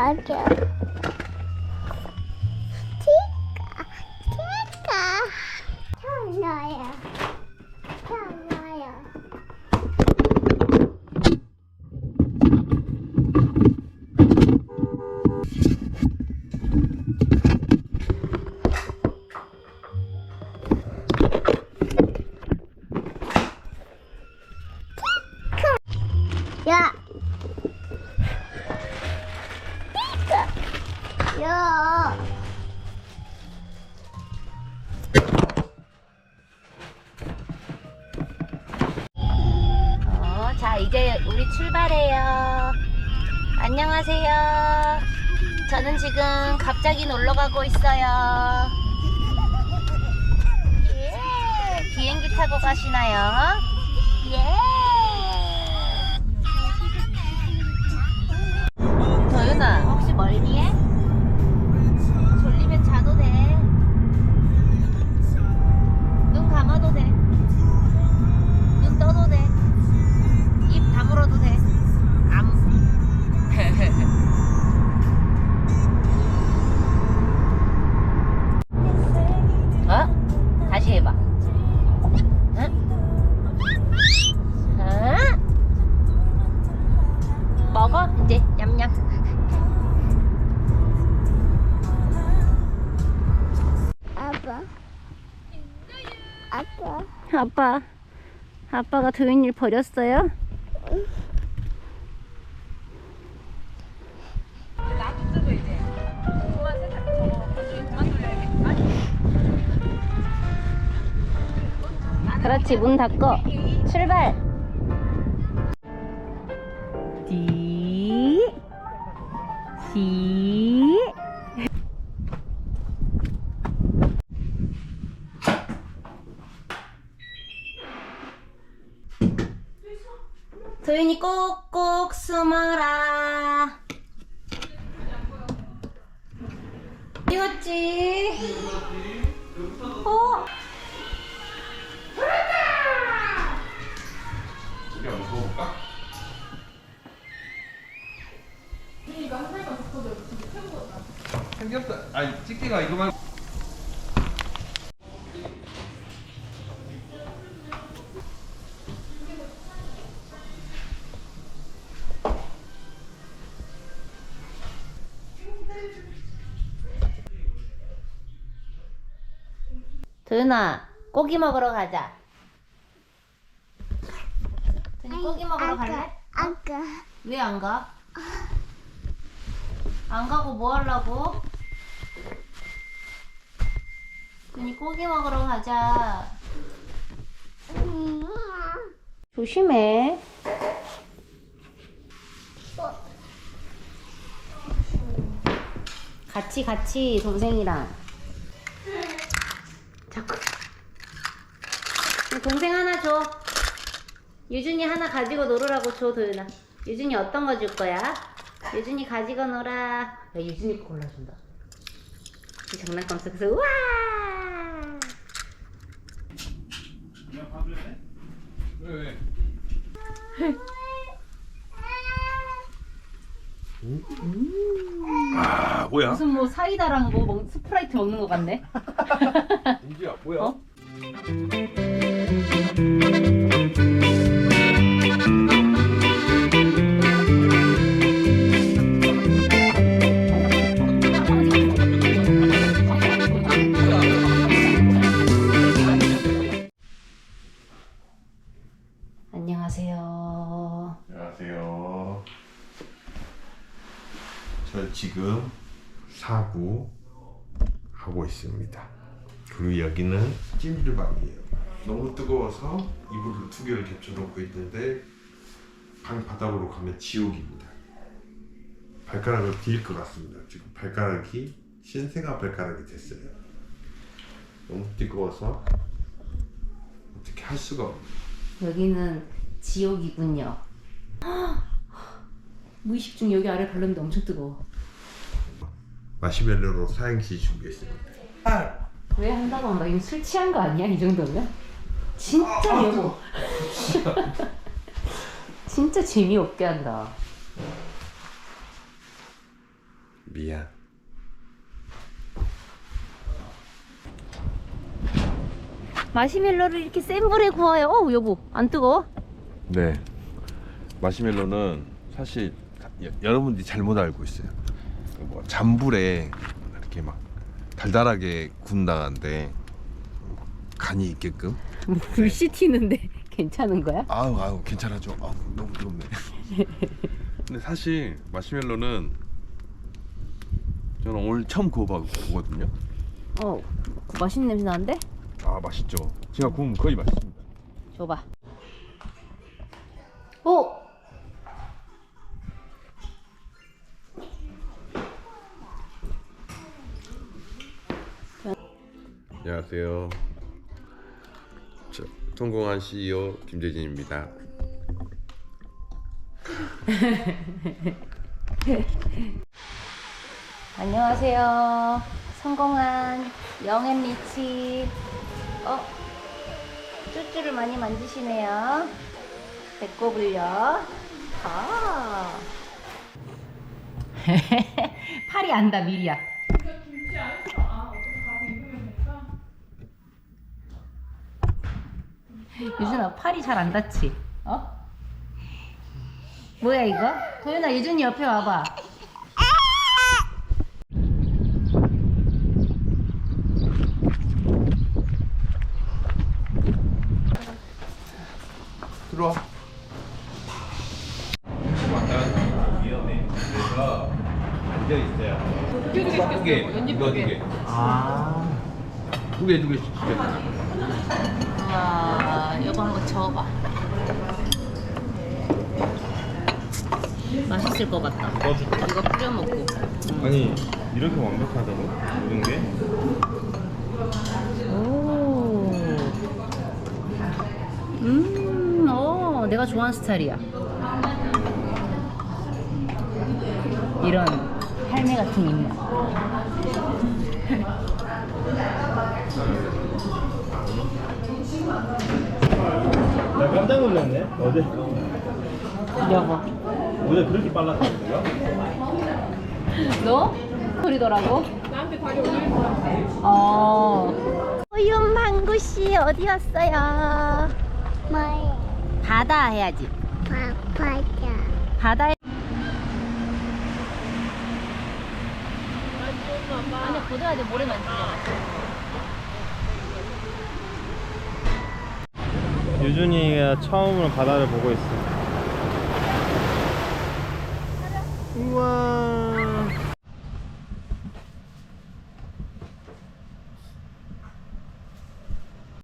herkes. 야. 어, 자, 이제 우리 출발해요. 안녕하세요. 저는 지금 갑자기 놀러 가고 있어요. 예, 비행기 타고 가시나요? 예. 도윤아, 아빠. 아빠, 아빠가 도윤이를 버렸어요? 그렇지 문 닫고 출발 디 시. 도윤이 꼭꼭 숨어라 이었지 어? 우리 한번 먹어볼까? 삼겹살 아니 집게가 이거 말고 도윤아 고기 먹으러 가자 도윤이 고기 먹으러 갈래? 아까. 왜 안 가? 안 가고 뭐 하려고? 도윤이 고기 먹으러 가자 음. 조심해 같이 같이 동생이랑 자꾸 동생 하나 줘 유준이 하나 가지고 놀으라고 줘 도윤아 유준이 어떤 거 줄 거야? 유준이 가지고 놀아 야 유준이 거 골라준다 이 장난감 속에서 우와 왜 왜? 아 뭐야? 무슨 뭐 사이다랑 뭐 먹- 스프라이트 먹는 거 같네 인지야 뭐야? 어? 안녕하세요. 안녕하세요. 저 지금 사구 하고 있습니다. 그리고 여기는 찜질방이에요. 너무 뜨거워서 이불을 두 개를 겹쳐놓고 있는데 방 바닥으로 가면 지옥입니다. 발가락을 뒤일 것 같습니다. 지금 발가락이 신생아 발가락이 됐어요. 너무 뜨거워서 어떻게 할 수가 없네요. 여기는 지옥이군요. 무의식 중 여기 아래 발랐는데 엄청 뜨거워. 마시멜로로 사행시 준비했습니다. 왜 한다고 한다? 이거 술 취한 거 아니야? 이 정도면? 진짜 여보. 진짜 재미없게 한다. 미안. 마시멜로를 이렇게 센 불에 구워요. 어, 여보, 안 뜨거워? 네. 마시멜로는 사실 여, 여러분들이 잘못 알고 있어요. 그뭐 잔불에 이렇게 막 달달하게 구운다는데 간이 있게끔. 뭐 불씨 튀는데 괜찮은 거야? 아우 아우 괜찮아죠. 아우 너무 뜨겁네. 근데 사실 마시멜로는 저는 오늘 처음 구워보거든요. 어, 맛있는 냄새 나는데? 아 맛있죠. 제가 구우면 거의 맛있습니다. 줘봐. 오! 안녕하세요. 저, 성공한 CEO 김재진입니다. 안녕하세요. 성공한 영앤 리치. 어? 쭈쭈를 많이 만지시네요. 배꼽 을요 아. 팔이 안다 미리야. 유준아 팔이 잘 안 닿지? 어? 뭐야 이거? 도윤아 유준이 옆에 와봐. 들어와. 위험해. 그래서 앉아 있어요. 두 개, 이거 두 개. 아. 두 개, 두 개씩 시켜. 와, 이거 한번 저어봐. 맛있을 것 같다. 이거 뿌려 먹고. 아니 이렇게 완벽하다고? 모든 게? 오. 음, 어, 내가 좋아하는 스타일이야. 이런 할매 같은 입맛. 나 깜짝 놀랐네 어제 여보. 어제 그렇게 빨랐다는 거야? 너? 소리더라고? 어. 호윤 망구 씨 어디 왔어요? 뭐야? 바다 해야지. 파파야. 바다에. 안에 보드야 돼 모래 만지잖아. 유준이가 처음으로 바다를 보고 있어 우와